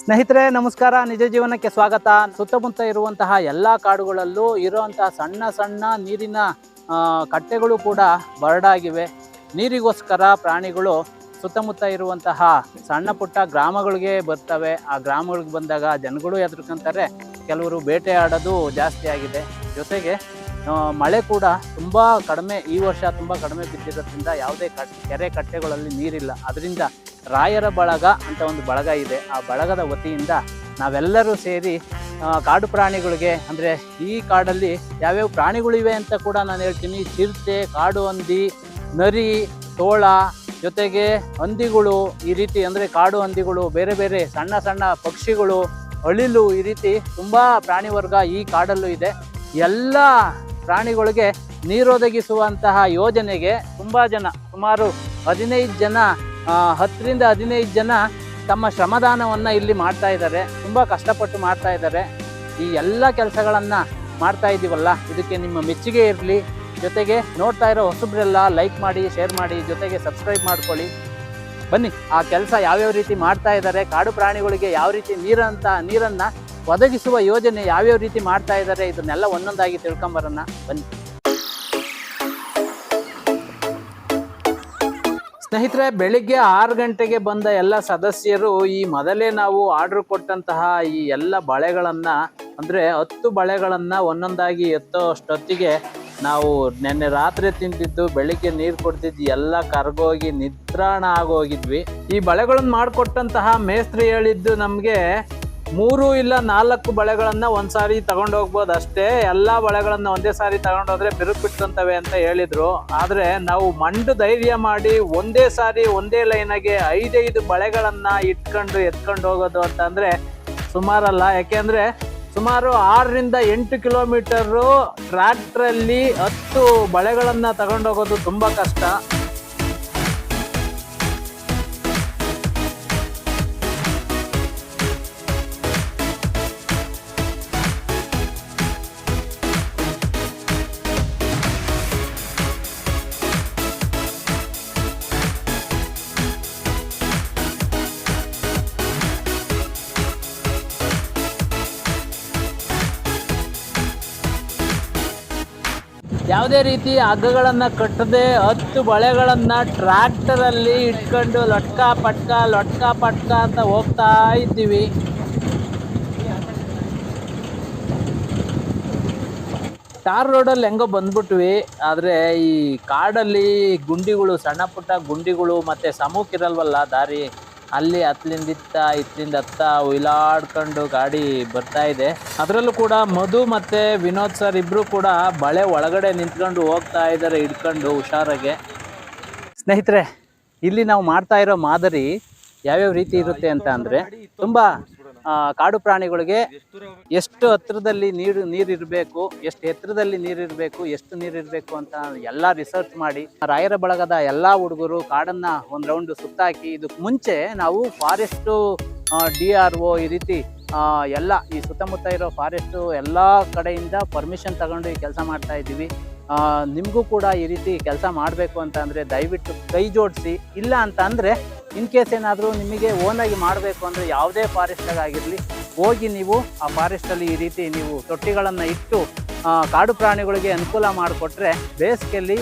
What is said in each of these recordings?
ಸ್ನೇಹಿತರೆ, ನಮಸ್ಕಾರ. ನಿಜ ಜೀವನಕ್ಕೆ ಸ್ವಾಗತ. ಸುತ್ತಮುತ್ತ ಇರುವಂತಹ ಎಲ್ಲ ಕಾಡುಗಳಲ್ಲೂ ಇರುವಂತಹ ಸಣ್ಣ ಸಣ್ಣ ನೀರಿನ ಕಟ್ಟೆಗಳು ಕೂಡ ಬರಡಾಗಿವೆ. ನೀರಿಗೋಸ್ಕರ ಪ್ರಾಣಿಗಳು ಸುತ್ತಮುತ್ತ ಇರುವಂತಹ ಸಣ್ಣ ಪುಟ್ಟ ಗ್ರಾಮಗಳಿಗೆ ಬರ್ತವೆ. ಆ ಗ್ರಾಮಗಳಿಗೆ ಬಂದಾಗ ಜನಗಳು ಎದುರ್ಕೊಂತಾರೆ ಕೆಲವರು ಬೇಟೆ ಆಡೋದು ಜಾಸ್ತಿ ಆಗಿದೆ. ಜೊತೆಗೆ ಮಳೆ ಕೂಡ ತುಂಬ ಕಡಿಮೆ, ಈ ವರ್ಷ ತುಂಬ ಕಡಿಮೆ ಬಿದ್ದಿರೋದ್ರಿಂದ ಯಾವುದೇ ಕಟ್, ಕೆರೆ ಕಟ್ಟೆಗಳಲ್ಲಿ ನೀರಿಲ್ಲ. ಅದರಿಂದ ರಾಯರ ಬಳಗ ಅಂತ ಒಂದು ಬಳಗ ಇದೆ. ಆ ಬಳಗದ ವತಿಯಿಂದ ನಾವೆಲ್ಲರೂ ಸೇರಿ ಕಾಡು ಪ್ರಾಣಿಗಳಿಗೆ, ಅಂದರೆ ಈ ಕಾಡಲ್ಲಿ ಯಾವ್ಯಾವ ಪ್ರಾಣಿಗಳಿವೆ ಅಂತ ಕೂಡ ನಾನು ಹೇಳ್ತೀನಿ. ಚಿರತೆ, ಕಾಡು ಹಂದಿ, ನರಿ, ತೋಳ, ಜೊತೆಗೆ ಹಂದಿಗಳು ಈ ರೀತಿ, ಅಂದರೆ ಕಾಡು ಹಂದಿಗಳು, ಬೇರೆ ಬೇರೆ ಸಣ್ಣ ಸಣ್ಣ ಪಕ್ಷಿಗಳು, ಅಳಿಲು ಈ ರೀತಿ ತುಂಬ ಪ್ರಾಣಿ ವರ್ಗ ಈ ಕಾಡಲ್ಲೂ ಇದೆ. ಎಲ್ಲ ಪ್ರಾಣಿಗಳಿಗೆ ನೀರೊದಗಿಸುವಂತಹ ಯೋಜನೆಗೆ ತುಂಬ ಜನ, ಸುಮಾರು ಹದಿನೈದು ಜನ ಹತ್ತರಿಂದ ಹದಿನೈದು ಜನ ತಮ್ಮ ಶ್ರಮದಾನವನ್ನು ಇಲ್ಲಿ ಮಾಡ್ತಾ ಇದ್ದಾರೆ. ತುಂಬ ಕಷ್ಟಪಟ್ಟು ಮಾಡ್ತಾ ಇದ್ದಾರೆ. ಈ ಎಲ್ಲ ಕೆಲಸಗಳನ್ನು ಮಾಡ್ತಾ ಇದ್ದೀವಲ್ಲ ಇದಕ್ಕೆ ನಿಮ್ಮ ಮೆಚ್ಚುಗೆ ಇರಲಿ. ಜೊತೆಗೆ ನೋಡ್ತಾ ಇರೋ ಹೊಸಬ್ರೆಲ್ಲ ಲೈಕ್ ಮಾಡಿ, ಶೇರ್ ಮಾಡಿ, ಜೊತೆಗೆ ಸಬ್ಸ್ಕ್ರೈಬ್ ಮಾಡ್ಕೊಳ್ಳಿ. ಬನ್ನಿ, ಆ ಕೆಲಸ ಯಾವ್ಯಾವ ರೀತಿ ಮಾಡ್ತಾ ಇದ್ದಾರೆ, ಕಾಡು ಪ್ರಾಣಿಗಳಿಗೆ ಯಾವ ರೀತಿ ನೀರಂತ, ನೀರನ್ನು ಒದಗಿಸುವ ಯೋಜನೆ ಯಾವ್ಯಾವ ರೀತಿ ಮಾಡ್ತಾ ಇದ್ದಾರೆ ಇದನ್ನೆಲ್ಲ ಒಂದೊಂದಾಗಿ ತಿಳ್ಕೊಂಬರೋಣ. ಬನ್ನಿ. ಸ್ನೇಹಿತರೆ, ಬೆಳಿಗ್ಗೆ ಆರು ಗಂಟೆಗೆ ಬಂದ ಎಲ್ಲ ಸದಸ್ಯರು ಈ ಮೊದಲೇ ನಾವು ಆರ್ಡರ್ ಕೊಟ್ಟಂತಹ ಈ ಎಲ್ಲ ಬಳೆಗಳನ್ನು, ಅಂದರೆ ಹತ್ತು ಬಳೆಗಳನ್ನು ಒಂದೊಂದಾಗಿ ಎತ್ತೋ ಅಷ್ಟೊತ್ತಿಗೆ ನಾವು ನಿನ್ನೆ ರಾತ್ರಿ ತಿಂದಿದ್ದು, ಬೆಳಿಗ್ಗೆ ನೀರು ಕೊಡ್ತಿದ್ದು ಎಲ್ಲ ಕರ್ಗೋಗಿ ನಿದ್ರಾಣ ಆಗೋಗಿದ್ವಿ. ಈ ಬಳೆಗಳನ್ನು ಮಾಡಿಕೊಟ್ಟಂತಹ ಮೇಸ್ತ್ರಿ ಹೇಳಿದ್ದು ನಮಗೆ ಮೂರು ಇಲ್ಲ ನಾಲ್ಕು ಬಳೆಗಳನ್ನ ಒಂದ್ಸಾರಿ ತಗೊಂಡು ಹೋಗ್ಬೋದು ಅಷ್ಟೇ. ಎಲ್ಲಾ ಬಳೆಗಳನ್ನ ಒಂದೇ ಸಾರಿ ತಗೊಂಡೋದ್ರೆ ಬಿರುಕು ಬಿಟ್ಕೊಂತವೆ ಅಂತ ಹೇಳಿದ್ರು. ಆದ್ರೆ ನಾವು ಮಂಡು ಧೈರ್ಯ ಮಾಡಿ ಒಂದೇ ಸಾರಿ ಒಂದೇ ಲೈನಾಗೆ ಐದೈದು ಬಳೆಗಳನ್ನ ಇಟ್ಕೊಂಡು ಎತ್ಕೊಂಡು ಹೋಗೋದು ಅಂತಂದ್ರೆ ಸುಮಾರಲ್ಲ. ಯಾಕೆಂದ್ರೆ ಸುಮಾರು ಆರರಿಂದ ಎಂಟು ಕಿಲೋಮೀಟರು ಟ್ರ್ಯಾಕ್ಟ್ರಲ್ಲಿ ಹತ್ತು ಬಳೆಗಳನ್ನು ತಗೊಂಡೋಗೋದು ತುಂಬಾ ಕಷ್ಟ. ಯಾವುದೇ ರೀತಿ ಹಗ್ಗಗಳನ್ನು ಕಟ್ಟದೆ ಹತ್ತು ಬಳೆಗಳನ್ನು ಟ್ರ್ಯಾಕ್ಟರಲ್ಲಿ ಇಟ್ಕೊಂಡು ಲಟ್ಕ ಪಟ್ಕ ಲಟ್ಕ ಪಟ್ಕ ಅಂತ ಹೋಗ್ತಾ ಇದ್ದೀವಿ. ಟಾರ್ ರೋಡಲ್ಲಿ ಹೆಂಗೋ ಬಂದ್ಬಿಟ್ವಿ, ಆದರೆ ಈ ಕಾಡಲ್ಲಿ ಗುಂಡಿಗಳು, ಸಣ್ಣ ಪುಟ್ಟ ಗುಂಡಿಗಳು ಮತ್ತು ಸಮೂಕಿರಲ್ವಲ್ಲ ದಾರಿ? ಅಲ್ಲಿ ಹತ್ತಲಿಂದ ಇತ್ತ, ಇತ್ಲಿಂದ ಹತ್ತ ಉಯ್ಲಾಡ್ಕೊಂಡು ಗಾಡಿ ಬರ್ತಾ ಇದೆ. ಅದರಲ್ಲೂ ಕೂಡ ಮಧು ಮತ್ತೆ ವಿನೋದ್ ಸರ್ ಇಬ್ರು ಕೂಡ ಬಳೆ ಒಳಗಡೆ ನಿಂತ್ಕೊಂಡು ಹೋಗ್ತಾ ಇದ್ದಾರೆ ಹಿಡ್ಕೊಂಡು ಹುಷಾರಾಗೆ. ಸ್ನೇಹಿತರೆ, ಇಲ್ಲಿ ನಾವು ಮಾಡ್ತಾ ಇರೋ ಮಾದರಿ ಯಾವ್ಯಾವ ರೀತಿ ಇರುತ್ತೆ ಅಂತ ಅಂದರೆ ತುಂಬಾ ಕಾಡು ಪ್ರಾಣಿಗಳಿಗೆ ಎಷ್ಟು ಹತ್ತಿರದಲ್ಲಿ ನೀರು, ನೀರಿರಬೇಕು, ಎಷ್ಟು ಎತ್ತರದಲ್ಲಿ ನೀರಿರಬೇಕು, ಎಷ್ಟು ನೀರಿರಬೇಕು ಅಂತ ಎಲ್ಲ ರಿಸರ್ಚ್ ಮಾಡಿ, ರಾಯರ ಬಳಗದ ಎಲ್ಲ ಹುಡುಗರು ಕಾಡನ್ನ ಒಂದು ರೌಂಡ್ ಸುತ್ತಾಕಿ ಇದಕ್ಕೆ ಮುಂಚೆ ನಾವು ಫಾರೆಸ್ಟು ಡಿ ಆರ್ ಒ ಈ ರೀತಿ ಎಲ್ಲ ಈ ಸುತ್ತಮುತ್ತ ಇರೋ ಫಾರೆಸ್ಟು ಎಲ್ಲ ಕಡೆಯಿಂದ ಪರ್ಮಿಷನ್ ತಗೊಂಡು ಈ ಕೆಲಸ ಮಾಡ್ತಾ ಇದ್ದೀವಿ. ನಿಮಗೂ ಕೂಡ ಈ ರೀತಿ ಕೆಲಸ ಮಾಡಬೇಕು ಅಂತ ಅಂದರೆ ದಯವಿಟ್ಟು ಕೈ ಜೋಡಿಸಿ. ಇಲ್ಲ ಅಂತ ಅಂದರೆ ಇನ್ ಕೇಸ್ ಏನಾದರೂ ನಿಮಗೆ ಓನಾಗಿ ಮಾಡಬೇಕು ಅಂದರೆ ಯಾವುದೇ ಫಾರೆಸ್ಟಾಗಿರಲಿ ಹೋಗಿ ನೀವು ಆ ಫಾರೆಸ್ಟಲ್ಲಿ ಈ ರೀತಿ ನೀವು ತೊಟ್ಟಿಗಳನ್ನು ಇಟ್ಟು ಕಾಡು ಪ್ರಾಣಿಗಳಿಗೆ ಅನುಕೂಲ ಮಾಡಿಕೊಟ್ರೆ ಬೇಸಿಗೆಯಲ್ಲಿ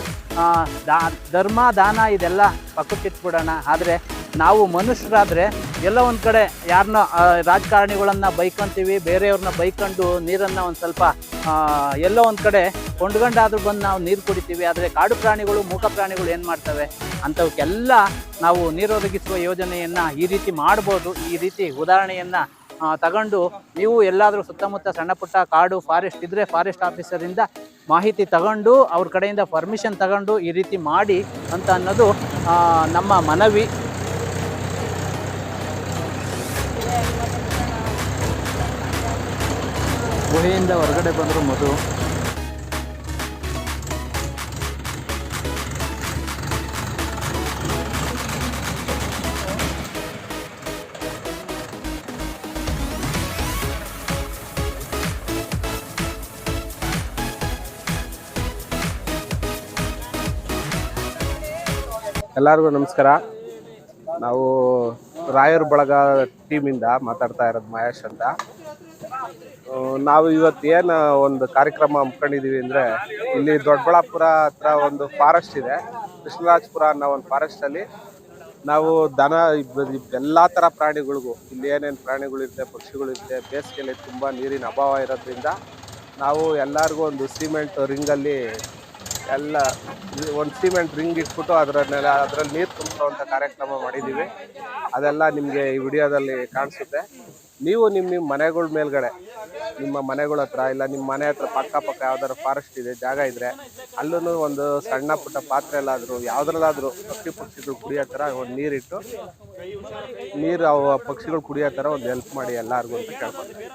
ಧರ್ಮ, ದಾನ ಇದೆಲ್ಲ ಪಕ್ಕಕ್ಕಿಟ್ಬಿಡೋಣ. ಆದರೆ ನಾವು ಮನುಷ್ಯರಾದರೆ ಎಲ್ಲ ಒಂದು ಕಡೆ ಯಾರನ್ನ ರಾಜಕಾರಣಿಗಳನ್ನು ಬೈಕೊಂತೀವಿ, ಬೇರೆಯವ್ರನ್ನ ಬೈಕೊಂಡು ನೀರನ್ನು ಒಂದು ಸ್ವಲ್ಪ ಎಲ್ಲ ಒಂದು ಕಡೆ ಕೊಂಡ್ಕೊಂಡಾದ್ರೂ ಬಂದು ನಾವು ನೀರು ಕುಡಿತೀವಿ. ಆದರೆ ಕಾಡು ಪ್ರಾಣಿಗಳು, ಮೂಕ ಪ್ರಾಣಿಗಳು ಏನು ಮಾಡ್ತವೆ? ಅಂಥವಕ್ಕೆಲ್ಲ ನಾವು ನೀರು ಒದಗಿಸುವ ಯೋಜನೆಯನ್ನು ಈ ರೀತಿ ಮಾಡ್ಬೋದು. ಈ ರೀತಿ ಉದಾಹರಣೆಯನ್ನು ತಗೊಂಡು ನೀವು ಎಲ್ಲಾದರೂ ಸುತ್ತಮುತ್ತ ಸಣ್ಣ ಪುಟ್ಟ ಕಾಡು, ಫಾರೆಸ್ಟ್ ಇದ್ದರೆ ಫಾರೆಸ್ಟ್ ಆಫೀಸರಿಂದ ಮಾಹಿತಿ ತಗೊಂಡು ಅವ್ರ ಕಡೆಯಿಂದ ಪರ್ಮಿಷನ್ ತಗೊಂಡು ಈ ರೀತಿ ಮಾಡಿ ಅಂತ ಅನ್ನೋದು ನಮ್ಮ ಮನವಿ. ಗುಹೆಯಿಂದ ಹೊರಗಡೆ ಬಂದರು ಮಧು. ಎಲ್ಲರಿಗೂ ನಮಸ್ಕಾರ. ನಾವು ರಾಯರ್ ಬಳಗ ಟೀಮಿಂದ ಮಾತಾಡ್ತಾ ಇರೋದು ಮಹೇಶ್ ಅಂತ. ನಾವು ಇವತ್ತು ಏನು ಒಂದು ಕಾರ್ಯಕ್ರಮ ಹಮ್ಮಿಕೊಂಡಿದೀವಿ ಅಂದರೆ ಇಲ್ಲಿ ದೊಡ್ಡಬಳ್ಳಾಪುರ ಹತ್ರ ಒಂದು ಫಾರೆಸ್ಟ್ ಇದೆ. ಕೃಷ್ಣರಾಜಪುರ ಅನ್ನೋ ಒಂದು ಫಾರೆಸ್ಟಲ್ಲಿ ನಾವು ದನ ಎಲ್ಲ ಥರ ಪ್ರಾಣಿಗಳಿಗೂ, ಇಲ್ಲಿ ಏನೇನು ಪ್ರಾಣಿಗಳಿರುತ್ತೆ, ಪಕ್ಷಿಗಳಿರುತ್ತೆ, ಬೇಸಿಗೆಯಲ್ಲಿ ತುಂಬ ನೀರಿನ ಅಭಾವ ಇರೋದ್ರಿಂದ ನಾವು ಎಲ್ಲರಿಗೂ ಒಂದು ಸಿಮೆಂಟ್ ರಿಂಗಲ್ಲಿ ಎಲ್ಲ ಒಂದು ಸಿಮೆಂಟ್ ರಿಂಗ್ ಇಟ್ಬಿಟ್ಟು ಅದರನ್ನೆಲ್ಲ ಅದರಲ್ಲಿ ನೀರು ತುಂಬಿಸುವಂಥ ಕಾರ್ಯಕ್ರಮ ಮಾಡಿದ್ದೀವಿ. ಅದೆಲ್ಲ ನಿಮಗೆ ಈ ವಿಡಿಯೋದಲ್ಲಿ ಕಾಣಿಸುತ್ತೆ. ನೀವು ನಿಮ್ಮ ನಿಮ್ಮ ಮನೆಗಳ ಮೇಲ್ಗಡೆ, ನಿಮ್ಮ ಮನೆಗಳ ಹತ್ರ ಇಲ್ಲ ನಿಮ್ಮ ಮನೆ ಹತ್ರ ಪಕ್ಕ ಪಕ್ಕ ಯಾವ್ದಾದ್ರು ಫಾರೆಸ್ಟ್ ಇದೆ, ಜಾಗ ಇದ್ರೆ ಅಲ್ಲೂ ಒಂದು ಸಣ್ಣ ಪುಟ್ಟ ಪಾತ್ರೆಲ್ಲಾದರೂ ಯಾವುದ್ರಲ್ಲಾದರೂ ಪಕ್ಷಿ ಪಕ್ಷಿಗಳು ಕುಡಿಯೋ ಥರ ಒಂದು ನೀರಿಟ್ಟು ನೀರು ಅವು ಪಕ್ಷಿಗಳು ಕುಡಿಯೋ ಥರ ಒಂದು ಹೆಲ್ಪ್ ಮಾಡಿ ಎಲ್ಲರಿಗೂ ಅಂತ ಕೇಳ್ಕೊತೀನಿ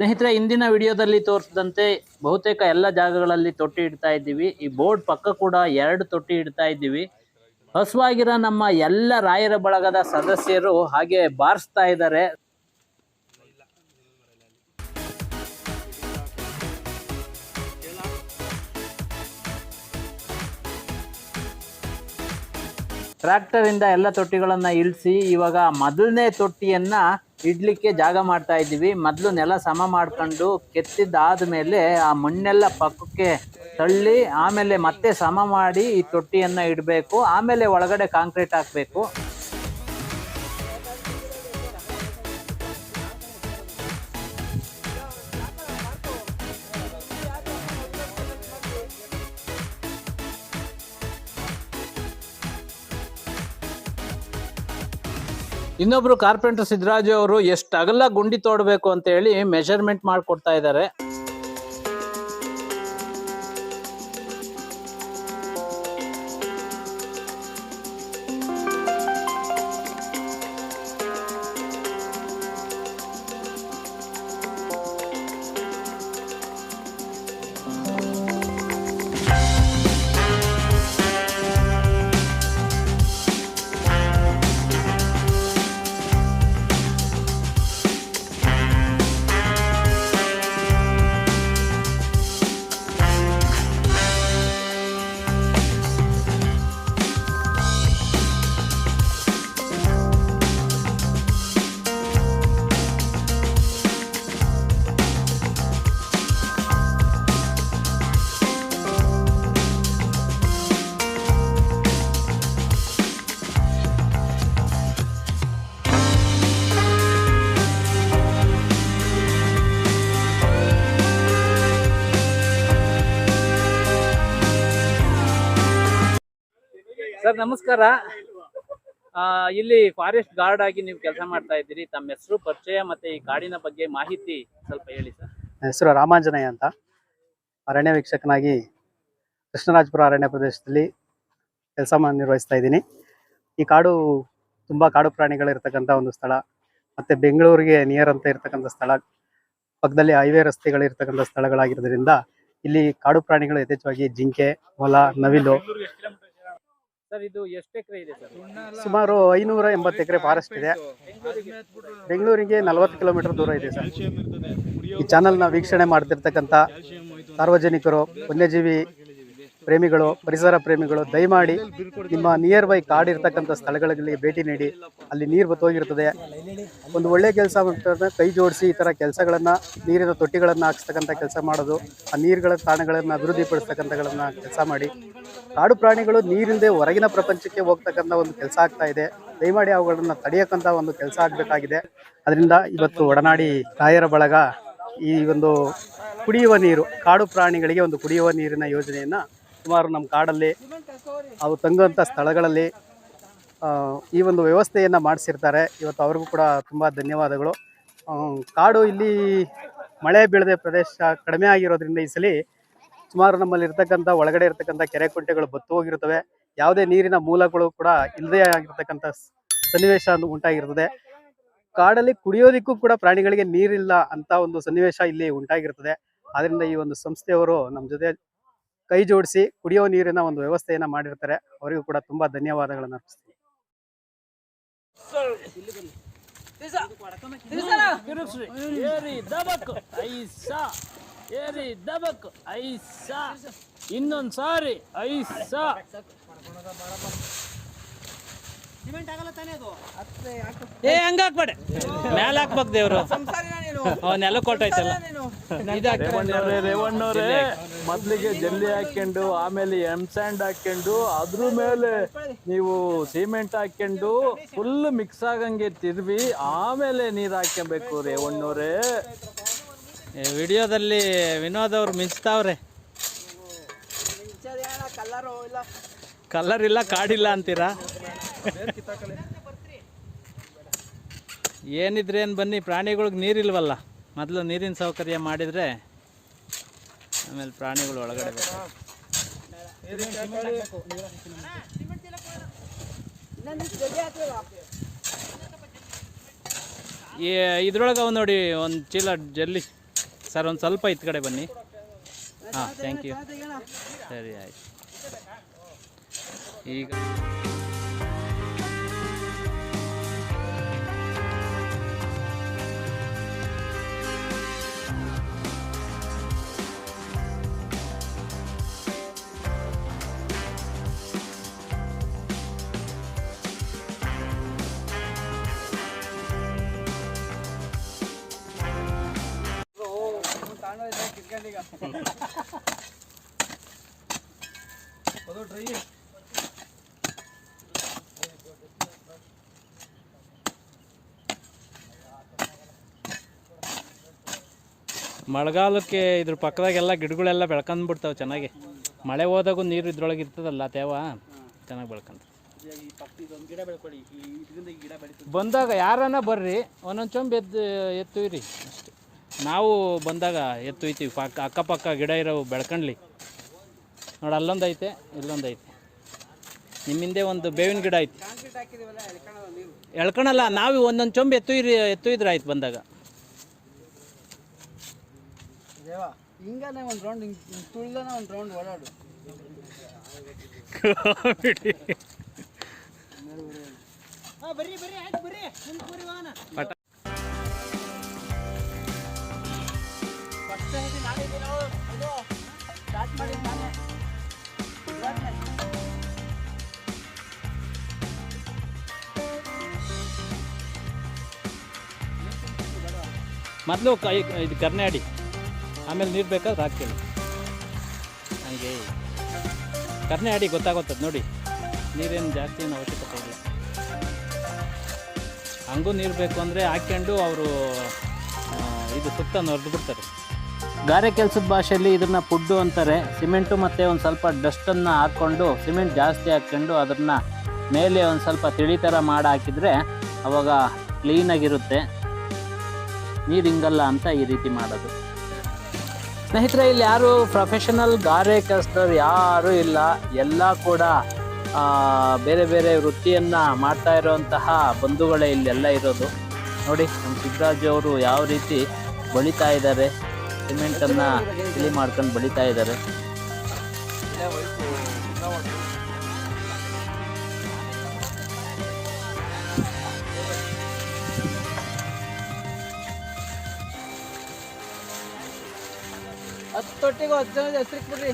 ಸ್ನೇಹಿತರೆ, ಇಂದಿನ ವಿಡಿಯೋದಲ್ಲಿ ತೋರಿಸಿದಂತೆ ಬಹುತೇಕ ಎಲ್ಲ ಜಾಗಗಳಲ್ಲಿ ತೊಟ್ಟಿ ಇಡ್ತಾ ಇದ್ದೀವಿ. ಈ ಬೋರ್ಡ್ ಪಕ್ಕ ಕೂಡ ಎರಡು ತೊಟ್ಟಿ ಇಡ್ತಾ ಇದ್ದೀವಿ. ಹಸುವಾಗಿರೋ ನಮ್ಮ ಎಲ್ಲ ರಾಯರ ಬಳಗದ ಸದಸ್ಯರು ಹಾಗೆ ಬಾರಿಸ್ತಾ ಇದ್ದಾರೆ. ಟ್ರ್ಯಾಕ್ಟರಿಂದ ಎಲ್ಲ ತೊಟ್ಟಿಗಳನ್ನು ಇಳಿಸಿ ಇವಾಗ ಮೊದಲನೇ ತೊಟ್ಟಿಯನ್ನ ಇಡ್ಲಿಕ್ಕೆ ಜಾಗ ಮಾಡ್ತಾ ಇದ್ದೀವಿ. ಮೊದಲು ನೆಲ ಸಮ ಮಾಡ್ಕೊಂಡು ಕೆತ್ತಿದ್ದಾದ್ಮೇಲೆ ಆ ಮಣ್ಣೆಲ್ಲ ಪಕ್ಕಕ್ಕೆ ತಳ್ಳಿ, ಆಮೇಲೆ ಮತ್ತೆ ಸಮ ಮಾಡಿ ಈ ತೊಟ್ಟಿಯನ್ನು ಇಡಬೇಕು. ಆಮೇಲೆ ಒಳಗಡೆ ಕಾಂಕ್ರೀಟ್ ಹಾಕಬೇಕು. ಇನ್ನೊಬ್ರು ಕಾರ್ಪೆಂಟರ್ ಸಿದ್ದರಾಜು ಅವರು ಎಷ್ಟು ಅಗಲ ಗುಂಡಿ ತೋಡಬೇಕು ಅಂತ ಹೇಳಿ ಮೆಷರ್ಮೆಂಟ್ ಮಾಡಿಕೊಡ್ತಾ ಇದ್ದಾರೆ. ಸರ್, ನಮಸ್ಕಾರ. ಇಲ್ಲಿ ಫಾರೆಸ್ಟ್ ಗಾರ್ಡ್ ಆಗಿ ನೀವು ಕೆಲಸ ಮಾಡ್ತಾ ಇದ್ದೀರಿ. ತಮ್ಮ ಹೆಸರು, ಪರಿಚಯ ಮತ್ತೆ ಈ ಕಾಡಿನ ಬಗ್ಗೆ ಮಾಹಿತಿ ಸ್ವಲ್ಪ ಹೇಳಿ ಸರ್. ಹೆಸರು ರಾಮಾಂಜನೇಯ ಅಂತ. ಅರಣ್ಯ ವೀಕ್ಷಕನಾಗಿ ಕೃಷ್ಣರಾಜಪುರ ಅರಣ್ಯ ಪ್ರದೇಶದಲ್ಲಿ ಕೆಲಸ ನಿರ್ವಹಿಸ್ತಾ ಇದ್ದೀನಿ. ಈ ಕಾಡು ತುಂಬ ಕಾಡು ಪ್ರಾಣಿಗಳಿರ್ತಕ್ಕಂಥ ಒಂದು ಸ್ಥಳ. ಮತ್ತು ಬೆಂಗಳೂರಿಗೆ ನಿಯರ್ ಅಂತ ಇರ್ತಕ್ಕಂಥ ಸ್ಥಳ. ಪಕ್ಕದಲ್ಲಿ ಹೈವೇ ರಸ್ತೆಗಳಿರ್ತಕ್ಕಂಥ ಸ್ಥಳಗಳಾಗಿರೋದ್ರಿಂದ ಇಲ್ಲಿ ಕಾಡು ಪ್ರಾಣಿಗಳು ಯಥೇಚ್ಛವಾಗಿ ಜಿಂಕೆ, ಹೊಲ, ನವಿಲು ಸರ್, ಇದು ಎಷ್ಟು ಎಕರೆ ಇದೆ ಸರ್? ಸುಮಾರು ಐನೂರ ಎಂಬತ್ತು ಎಕರೆ ಫಾರೆಸ್ಟ್ ಇದೆ. ಬೆಂಗಳೂರಿಗೆ ನಲವತ್ತು ಕಿಲೋಮೀಟರ್ ದೂರ ಇದೆ ಸರ್. ಈ ಚಾನಲ್ನ ವೀಕ್ಷಣೆ ಮಾಡ್ತಿರ್ತಕ್ಕಂಥ ಸಾರ್ವಜನಿಕರು, ವನ್ಯಜೀವಿ ಪ್ರೇಮಿಗಳು, ಪರಿಸರ ಪ್ರೇಮಿಗಳು, ದಯಮಾಡಿ ನಿಮ್ಮ ನಿಯರ್ ಬೈ ಕಾಡಿರ್ತಕ್ಕಂಥ ಸ್ಥಳಗಳಲ್ಲಿ ಭೇಟಿ ನೀಡಿ. ಅಲ್ಲಿ ನೀರು ಬತ್ತೋಗಿರ್ತದೆ. ಒಂದು ಒಳ್ಳೆ ಕೆಲಸ ಕೈ ಜೋಡಿಸಿ ಈ ಥರ ಕೆಲಸಗಳನ್ನು, ನೀರಿನ ತೊಟ್ಟಿಗಳನ್ನು ಹಾಕ್ಸ್ತಕ್ಕಂಥ ಕೆಲಸ ಮಾಡೋದು, ಆ ನೀರುಗಳ ತಾಣಗಳನ್ನು ಅಭಿವೃದ್ಧಿಪಡಿಸ್ತಕ್ಕಂಥಗಳನ್ನ ಕೆಲಸ ಮಾಡಿ. ಕಾಡು ಪ್ರಾಣಿಗಳು ನೀರಿಲ್ಲದೆ ಹೊರಗಿನ ಪ್ರಪಂಚಕ್ಕೆ ಹೋಗ್ತಕ್ಕಂಥ ಒಂದು ಕೆಲಸ ಆಗ್ತಾ ಇದೆ. ದಯಮಾಡಿ ಅವುಗಳನ್ನು ತಡೆಯಕ್ಕಂಥ ಒಂದು ಕೆಲಸ ಆಗಬೇಕಾಗಿದೆ. ಅದರಿಂದ ಇವತ್ತು ಒಡನಾಡಿ ರಾಯರ ಬಳಗ ಈ ಒಂದು ಕುಡಿಯುವ ನೀರು, ಕಾಡು ಪ್ರಾಣಿಗಳಿಗೆ ಒಂದು ಕುಡಿಯುವ ನೀರಿನ ಯೋಜನೆಯನ್ನ ಸುಮಾರು ನಮ್ಮ ಕಾಡಲ್ಲಿ ಅವು ತಂಗುವಂಥ ಸ್ಥಳಗಳಲ್ಲಿ ಈ ಒಂದು ವ್ಯವಸ್ಥೆಯನ್ನು ಮಾಡಿಸಿರ್ತಾರೆ. ಇವತ್ತು ಅವ್ರಿಗೂ ಕೂಡ ತುಂಬ ಧನ್ಯವಾದಗಳು. ಕಾಡು ಇಲ್ಲಿ ಮಳೆ ಬೀಳದೆ ಪ್ರದೇಶ ಕಡಿಮೆ ಆಗಿರೋದ್ರಿಂದ ಈ ಸಲ ಸುಮಾರು ನಮ್ಮಲ್ಲಿ ಇರ್ತಕ್ಕಂಥ, ಒಳಗಡೆ ಇರ್ತಕ್ಕಂಥ ಕೆರೆ ಕುಂಟೆಗಳು ಬತ್ತು ಹೋಗಿರ್ತವೆ ಯಾವುದೇ ನೀರಿನ ಮೂಲಗಳು ಕೂಡ ಇಲ್ಲದೇ ಆಗಿರ್ತಕ್ಕಂಥ ಸನ್ನಿವೇಶ ಉಂಟಾಗಿರ್ತದೆ. ಕಾಡಲ್ಲಿ ಕುಡಿಯೋದಿಕ್ಕೂ ಕೂಡ ಪ್ರಾಣಿಗಳಿಗೆ ನೀರಿಲ್ಲ ಅಂತ ಒಂದು ಸನ್ನಿವೇಶ ಇಲ್ಲಿ ಉಂಟಾಗಿರ್ತದೆ. ಆದ್ರಿಂದ ಈ ಒಂದು ಸಂಸ್ಥೆಯವರು ನಮ್ಮ ಜೊತೆ ಕೈ ಜೋಡಿಸಿ ಕುಡಿಯೋ ನೀರಿನ ಒಂದು ವ್ಯವಸ್ಥೆಯನ್ನ ಮಾಡಿರ್ತಾರೆ. ಅವರಿಗೂ ಕೂಡ ತುಂಬಾ ಧನ್ಯವಾದಗಳನ್ನು ಅರ್ಪಿಸ್ತೀನಿ. ಇನ್ನೊಂದ್ ಸಾರಿ ಐಸಾ ಏ ಹಂಗ ಹಾಕ್ಬೇಡ. ಮ್ಯಾಲ ಹಾಕ್ಬೇಕು ದೇವ್ರು. ಅವನ್ನೆಲ್ಲ ಕೊಟ್ಟೈತಲ್ಲ ರೇವಣ್ಣವ್ರೆ ರೇವಣ್ಣವ್ರೆ ಮೊದ್ಲಿಗೆ ಜಲ್ಲಿ ಹಾಕೊಂಡು ಆಮೇಲೆ ಎಂ ಸ್ಯಾಂಡ್ ಹಾಕೊಂಡು ಅದ್ರ ಮೇಲೆ ನೀವು ಸಿಮೆಂಟ್ ಹಾಕೊಂಡು ಫುಲ್ ಮಿಕ್ಸ್ ಆಗಂಗೆ ತಿರ್ವಿ ಆಮೇಲೆ ನೀರ್ ಹಾಕೊಬೇಕು ರೇವಣ್ಣವ್ರೆ. ವಿಡಿಯೋದಲ್ಲಿ ವಿನೋದ್ ಅವ್ರು ಮಿಂಚ್ತಾವ್ರೆ. ಕಲರ್ ಇಲ್ಲ ಕಾಡಿಲ್ಲ ಅಂತೀರಾ? ಏನಿದ್ರೆ ಏನು ಬನ್ನಿ, ಪ್ರಾಣಿಗಳಿಗೆ ನೀರಿಲ್ವಲ್ಲ. ಮೊದಲು ನೀರಿನ ಸೌಕರ್ಯ ಮಾಡಿದರೆ ಆಮೇಲೆ ಪ್ರಾಣಿಗಳು ಒಳಗಡೆ ಇದ್ರೊಳಗೆ ಅವು ನೋಡಿ, ಒಂದು ಚೀಲ ಜಲ್ಲಿ. ಸರ್, ಒಂದು ಸ್ವಲ್ಪ ಇತ್ತು ಕಡೆ ಬನ್ನಿ. ಹಾಂ ಥ್ಯಾಂಕ್ ಯು ಸರಿ, ಆಯಿತು. ಈಗ ಮಳೆಗಾಲಕ್ಕೆ ಇದ್ರ ಪಕ್ಕದಾಗೆಲ್ಲ ಗಿಡಗಳೆಲ್ಲ ಬೆಳ್ಕೊಂಡ್ ಬಿಡ್ತಾವೆ ಚೆನ್ನಾಗಿ. ಮಳೆ ಹೋದಾಗೂ ನೀರು ಇದ್ರೊಳಗೆ ಇರ್ತದಲ್ಲ ತೇವ? ಚೆನ್ನಾಗಿ ಬೆಳ್ಕೊಂತ ಬಂದಾಗ ಯಾರನ್ನ ಬರ್ರಿ, ಒಂದೊಂದು ಚೊಂಬ್ ಎದ್ದು, ಎತ್ತುಯ್ರಿ ಅಷ್ಟೇ. ನಾವು ಬಂದಾಗ ಎತ್ತುಯ್ತೀವಿ ಪಕ್ಕ ಅಕ್ಕಪಕ್ಕ ಗಿಡ ಇರೋ ಬೆಳ್ಕಂಡ್ಲಿ. ನೋಡಿ ಅಲ್ಲೊಂದು ಐತೆ ಇಲ್ಲೊಂದು ಐತೆ ನಿಮ್ಮ ಹಿಂದೆ ಒಂದು ಬೇವಿನ ಗಿಡ ಐತೆ. ಎಳ್ಕೊಳಲ್ಲ ನಾವು ಒಂದೊಂದು ಚೊಂಬು ಎತ್ತು ಇದ್ರೆ ಆಯ್ತು ಬಂದಾಗ. ಬರ್ರಿ ಒಂದು ರೌಂಡ್ ಹಿಂಗೆ ತುಳ್ದನೆ ಒಂದು ರೌಂಡ್ ಓಡಾಡು. ಪಟ ಮೊದಲು ಕೈ ಇದು ಅಡಿ. ಆಮೇಲೆ ನೀರು ಬೇಕಾದ್ರೆ ಹಾಕ್ತೀನಿ. ಹಂಗೆ. ಆಡಿ ಗೊತ್ತಾಗುತ್ತದೆ ನೋಡಿ. ನೀರೇನು ಜಾಸ್ತಿ ಏನು ಅವಶ್ಯಕತೆ ಇಲ್ಲ. ಹಂಗೂ ನೀರು ಬೇಕು ಅಂದರೆ ಹಾಕ್ಕೊಂಡು ಅವರು ಇದು ಸುತ್ತ ಬಿಡ್ತಾರೆ. ಗಾರೆ ಕೆಲಸದ ಭಾಷೆಯಲ್ಲಿ ಇದನ್ನು ಪುಡ್ಡು ಅಂತಾರೆ. ಸಿಮೆಂಟು ಮತ್ತು ಒಂದು ಸ್ವಲ್ಪ ಡಸ್ಟನ್ನು ಹಾಕ್ಕೊಂಡು ಸಿಮೆಂಟ್ ಜಾಸ್ತಿ ಹಾಕ್ಕೊಂಡು ಅದನ್ನ ಮೇಲೆ ಒಂದು ಸ್ವಲ್ಪ ತಿಳಿ ಥರ ಮಾಡಿ ಹಾಕಿದರೆ ಅವಾಗ ಕ್ಲೀನಾಗಿರುತ್ತೆ. ನೀರು ಹಿಂಗಲ್ಲ ಅಂತ ಈ ರೀತಿ ಮಾಡೋದು. ಸ್ನೇಹಿತರೆ, ಇಲ್ಲಿ ಯಾರು ಪ್ರೊಫೆಷನಲ್ ಗಾರೆ ಕೆಲಸದವ್ರು ಯಾರೂ ಇಲ್ಲ. ಎಲ್ಲ ಕೂಡ ಬೇರೆ ಬೇರೆ ವೃತ್ತಿಯನ್ನು ಮಾಡ್ತಾ ಇರೋವಂತಹ ಬಂಧುಗಳೇ ಇಲ್ಲೆಲ್ಲ ಇರೋದು. ನೋಡಿ, ನಮ್ಮ ಸಿದ್ದರಾಜು ಅವರು ಯಾವ ರೀತಿ ಬಳಿತಾ ಇದ್ದಾರೆ. ಸಿಮೆಂಟನ್ನು ಇಲ್ಲಿ ಮಾಡ್ಕೊಂಡು ಬಳಿತಾ ಇದ್ದಾರೆ. ತೊಟ್ಟಿಗೆ ಹತ್ತು ಜನದ ಹೆಸರಿಗೆ ಬಿಡ್ರಿ.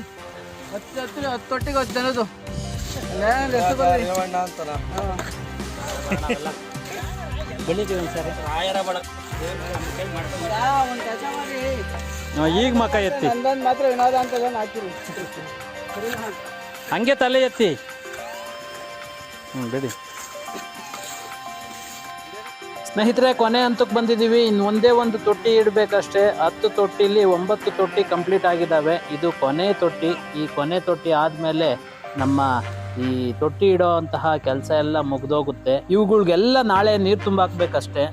ಹತ್ತು ಹತ್ತು ಹತ್ತು ತೊಟ್ಟಿಗೆ ಹತ್ತು ಜನದು ಬಳಿತೀವಿ ಒಂದ್ಸರಿ ಒಂದು ಕೆಲಸ ಮಾಡಿ ಈಗ ಮಕ್ಕ ಎತ್ತಿ. ನಂದೊಂದು ಮಾತ್ರ ವಿನೋದ ಅಂತ ಹಾಕಿರಿ. ಹಂಗೆ ತಲೆ ಎತ್ತಿ. ಹ್ಞೂ ಬಿಡಿ. ಸ್ನೇಹಿತರೆ ಕೊನೆ ಹಂತಕ್ಕೆ ಬಂದಿದ್ದೀವಿ. ಇನ್ನು ಒಂದೇ ಒಂದು ತೊಟ್ಟಿ ಇಡಬೇಕಷ್ಟೇ. ಹತ್ತು ತೊಟ್ಟಿಲಿ ಒಂಬತ್ತು ತೊಟ್ಟಿ ಕಂಪ್ಲೀಟ್ ಆಗಿದ್ದಾವೆ. ಇದು ಕೊನೆ ತೊಟ್ಟಿ. ಈ ಕೊನೆ ತೊಟ್ಟಿ ಆದಮೇಲೆ ನಮ್ಮ ಈ ತೊಟ್ಟಿ ಇಡೋ ಅಂತಹ ಕೆಲಸ ಎಲ್ಲ ಮುಗ್ದೋಗುತ್ತೆ. ಇವುಗಳಿಗೆಲ್ಲ ನಾಳೆ ನೀರು ತುಂಬಾಕ್ಬೇಕಷ್ಟೇ.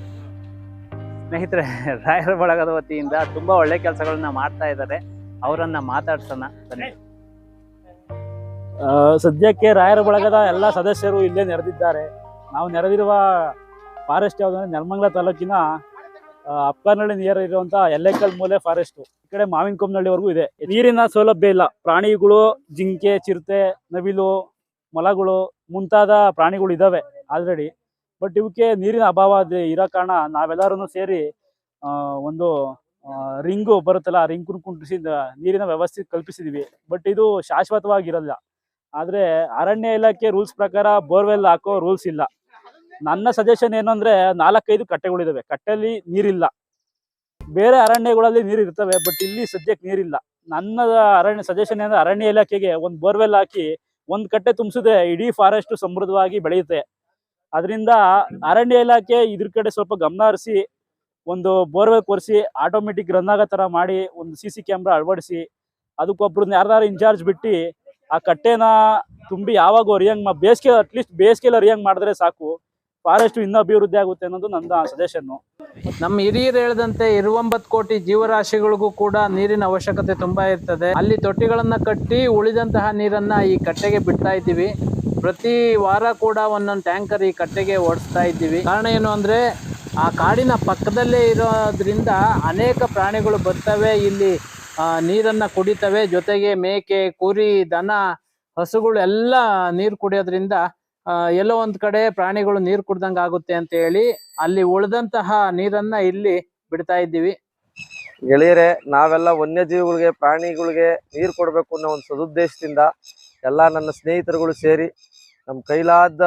ಸ್ನೇಹಿತರೆ ರಾಯರ ಬಳಗದ ವತಿಯಿಂದ ತುಂಬಾ ಒಳ್ಳೆ ಕೆಲಸಗಳನ್ನ ಮಾಡ್ತಾ ಇದ್ದಾರೆ. ಅವರನ್ನ ಮಾತಾಡ್ಸೋಣ. ಬನ್ನಿ. ಆ, ಸದ್ಯಕ್ಕೆ ರಾಯರ ಬಳಗದ ಎಲ್ಲ ಸದಸ್ಯರು ಇಲ್ಲೇ ನೆರೆದಿದ್ದಾರೆ. ನಾವು ನೆರೆದಿರುವ ಫಾರೆಸ್ಟ್ ಯಾವುದು ಅಂದ್ರೆ ನೆಲಮಂಗಲ ತಾಲೂಕಿನ ಅಪ್ಪನಹಳ್ಳಿ ನಿಯರ್ ಇರುವಂತ ಎಲ್ಲೆಕಲ್ ಮೂಲೆ ಫಾರೆಸ್ಟ್. ಈ ಕಡೆ ಮಾವಿನಕೊಮ್ಮನಹಳ್ಳಿವರೆಗೂ ಇದೆ. ನೀರಿನ ಸೌಲಭ್ಯ ಇಲ್ಲ. ಪ್ರಾಣಿಗಳು, ಜಿಂಕೆ, ಚಿರತೆ, ನವಿಲು, ಮೊಲಗಳು ಮುಂತಾದ ಪ್ರಾಣಿಗಳು ಇದಾವೆ ಆಲ್ರೆಡಿ ಬಟ್ ಇವಕ್ಕೆ ನೀರಿನ ಅಭಾವ ಇರೋ ಕಾರಣ ನಾವೆಲ್ಲರೂ ಸೇರಿ ಒಂದು ರಿಂಗು ಬರುತ್ತಲ್ಲ, ಆ ರಿಂಗ್ ಕುಂಟಿಸಿ ನೀರಿನ ವ್ಯವಸ್ಥೆ ಕಲ್ಪಿಸಿದೀವಿ. ಬಟ್ ಇದು ಶಾಶ್ವತವಾಗಿರಲ್ಲ. ಆದ್ರೆ ಅರಣ್ಯ ಇಲಾಖೆ ರೂಲ್ಸ್ ಪ್ರಕಾರ ಬೋರ್ವೆಲ್ ಹಾಕೋ ರೂಲ್ಸ್ ಇಲ್ಲ. ನನ್ನ ಸಜೆಷನ್ ಏನು ಅಂದ್ರೆ ನಾಲ್ಕೈದು ಕಟ್ಟೆಗಳಿದಾವೆ ಕಟ್ಟೆಯಲ್ಲಿ ನೀರಿಲ್ಲ. ಬೇರೆ ಅರಣ್ಯಗಳಲ್ಲಿ ನೀರು ಇರ್ತವೆ ಬಟ್ ಇಲ್ಲಿ ಸದ್ಯಕ್ಕೆ ನೀರಿಲ್ಲ. ನನ್ನ ಅರಣ್ಯ ಸಜೆಷನ್ ಏನಂದ್ರೆ ಅರಣ್ಯ ಇಲಾಖೆಗೆ ಒಂದು ಬೋರ್ವೆಲ್ ಹಾಕಿ ಒಂದ್ ಕಟ್ಟೆ ತುಂಬಿಸಿದ್ರೆ ಇಡೀ ಫಾರೆಸ್ಟ್ ಸಮೃದ್ಧವಾಗಿ ಬೆಳೆಯುತ್ತೆ. ಅದರಿಂದ ಅರಣ್ಯ ಇಲಾಖೆ ಇದ್ರ ಕಡೆ ಸ್ವಲ್ಪ ಗಮನ ಹರಿಸಿ, ಒಂದು ಬೋರ್ವೆಲ್ ಕೊರೆಸಿ ಆಟೋಮೆಟಿಕ್ ರನ್ ಆಗೋ ಥರ ಮಾಡಿ, ಒಂದು ಸಿ ಸಿ ಕ್ಯಾಮ್ರಾ ಅಳವಡಿಸಿ ಅದಕ್ಕೊಬ್ರನ್ನ ಯಾರ್ದಾರು ಇನ್ಚಾರ್ಜ್ ಬಿಟ್ಟು ಆ ಕಟ್ಟೆನ ತುಂಬಿ ಯಾವಾಗ ಅರಿಯಂಗ್ ಬೇಸಿಗೆ ಅಟ್ಲೀಸ್ಟ್ ಬೇಸಿಗೆಲ್ಲ ಅರಿಯಂಗ್ ಮಾಡಿದ್ರೆ ಸಾಕು. ಫಾರೆಸ್ಟ್ ಇನ್ನೂ ಅಭಿವೃದ್ಧಿ ಆಗುತ್ತೆ ಅನ್ನೋದು ನನ್ನ ಸಜೆಷನ್ನು ನಮ್ಮ ಹಿರಿಯರು ಹೇಳಿದಂತೆ ಇರುವಂಬತ್ತು ಕೋಟಿ ಜೀವರಾಶಿಗಳಿಗೂ ಕೂಡ ನೀರಿನ ಅವಶ್ಯಕತೆ ತುಂಬಾ ಇರ್ತದೆ. ಅಲ್ಲಿ ತೊಟ್ಟಿಗಳನ್ನ ಕಟ್ಟಿ ಉಳಿದಂತಹ ನೀರನ್ನ ಈ ಕಟ್ಟೆಗೆ ಬಿಡ್ತಾ ಇದ್ದೀವಿ. ಪ್ರತಿ ವಾರ ಕೂಡ ಒಂದೊಂದು ಟ್ಯಾಂಕರ್ ಈ ಕಟ್ಟೆಗೆ ಓಡಿಸ್ತಾ ಇದ್ದೀವಿ. ಕಾರಣ ಏನು ಅಂದ್ರೆ, ಆ ಕಾಡಿನ ಪಕ್ಕದಲ್ಲೇ ಇರೋದ್ರಿಂದ ಅನೇಕ ಪ್ರಾಣಿಗಳು ಬರ್ತವೆ, ಇಲ್ಲಿ ನೀರನ್ನ ಕುಡಿತವೆ. ಜೊತೆಗೆ ಮೇಕೆ, ಕುರಿ, ದನ ಹಸುಗಳು ಎಲ್ಲ ನೀರು ಕುಡಿಯೋದ್ರಿಂದ ಎಲ್ಲೋ ಒಂದ್ ಕಡೆ ಪ್ರಾಣಿಗಳು ನೀರ್ ಕುಡ್ದಂಗ ಆಗುತ್ತೆ ಅಂತ ಹೇಳಿ ಅಲ್ಲಿ ಉಳಿದಂತಹ ನೀರನ್ನ ಇಲ್ಲಿ ಬಿಡ್ತಾ ಇದ್ದೀವಿ. ಗೆಳೆಯರೆ, ನಾವೆಲ್ಲ ವನ್ಯಜೀವಿಗಳಿಗೆ, ಪ್ರಾಣಿಗಳಿಗೆ ನೀರು ಕೊಡಬೇಕು ಅನ್ನೋ ಒಂದು ಸದುದ್ದೇಶದಿಂದ ಎಲ್ಲ ನನ್ನ ಸ್ನೇಹಿತರುಗಳು ಸೇರಿ ನಮ್ಮ ಕೈಲಾದ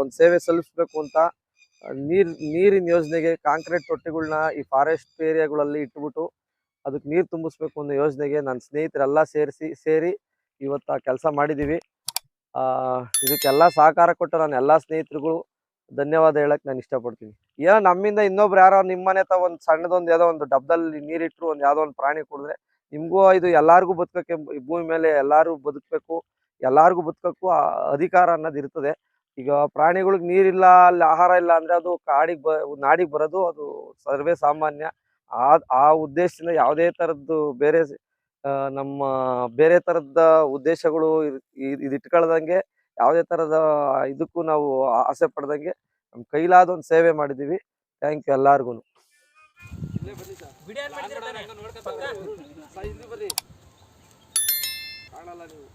ಒಂದು ಸೇವೆ ಸಲ್ಲಿಸ್ಬೇಕು ಅಂತ ನೀರ್, ನೀರಿನ ಯೋಜನೆಗೆ ಕಾಂಕ್ರೀಟ್ ತೊಟ್ಟಿಗಳನ್ನ ಈ ಫಾರೆಸ್ಟ್ ಏರಿಯಾಗಳಲ್ಲಿ ಇಟ್ಬಿಟ್ಟು ಅದಕ್ಕೆ ನೀರು ತುಂಬಿಸ್ಬೇಕು ಅನ್ನೋ ಯೋಜನೆಗೆ ನನ್ನ ಸ್ನೇಹಿತರೆಲ್ಲ ಸೇರಿಸಿ, ಸೇರಿ ಇವತ್ತು ಆ ಕೆಲಸ ಮಾಡಿದ್ದೀವಿ ಇದಕ್ಕೆಲ್ಲ ಸಹಕಾರ ಕೊಟ್ಟು ನಾನು ಎಲ್ಲ ಸ್ನೇಹಿತರುಗಳು ಧನ್ಯವಾದ ಹೇಳಕ್ ನಾನು ಇಷ್ಟಪಡ್ತೀನಿ. ಏನೋ ನಮ್ಮಿಂದ ಇನ್ನೊಬ್ರು ಯಾರೋ ನಿಮ್ಮ ಮನೆ ತ ಒಂದು ಸಣ್ಣದೊಂದು ಯಾವುದೋ ಒಂದು ಡಬ್ಬದಲ್ಲಿ ನೀರಿಟ್ರು ಒಂದು ಯಾವುದೋ ಒಂದು ಪ್ರಾಣಿ ಕುಡಿದ್ರೆ ನಿಮಗೂ ಇದು ಎಲ್ಲರಿಗೂ ಬದುಕಕ್ಕೆ ಭೂಮಿ ಮೇಲೆ ಎಲ್ಲರೂ ಬದುಕಬೇಕು ಎಲ್ಲಾರ್ಗೂ ಬದುಕಕ್ಕೂ ಆ ಅಧಿಕಾರ ಅನ್ನೋದು ಇರ್ತದೆ. ಈಗ ಪ್ರಾಣಿಗಳಿಗೆ ನೀರಿಲ್ಲ ಅಲ್ಲಿ ಆಹಾರ ಇಲ್ಲ ಅಂದ್ರೆ ಅದು ಕಾಡಿಗೆ ಬ ನಾಡಿಗೆ ಬರೋದು ಅದು ಸರ್ವೇ ಸಾಮಾನ್ಯ. ಆ ಆ ಉದ್ದೇಶದಿಂದ ಯಾವುದೇ ಥರದ್ದು ಬೇರೆ ಆ, ನಮ್ಮ ಬೇರೆ ತರದ ಉದ್ದೇಶಗಳು ಇದು ಇಟ್ಕೊಳ್ದಂಗೆ ಯಾವುದೇ ತರದ ಇದಕ್ಕೂ ನಾವು ಆಸೆ ಪಡ್ದಂಗೆ ನಮ್ಮ ಕೈಲಾದ ಒಂದು ಸೇವೆ ಮಾಡಿದೀವಿ. ಥ್ಯಾಂಕ್ ಯು ಎಲ್ಲಾರ್ಗು ಕಾಣಲ್ಲ ನೀವು.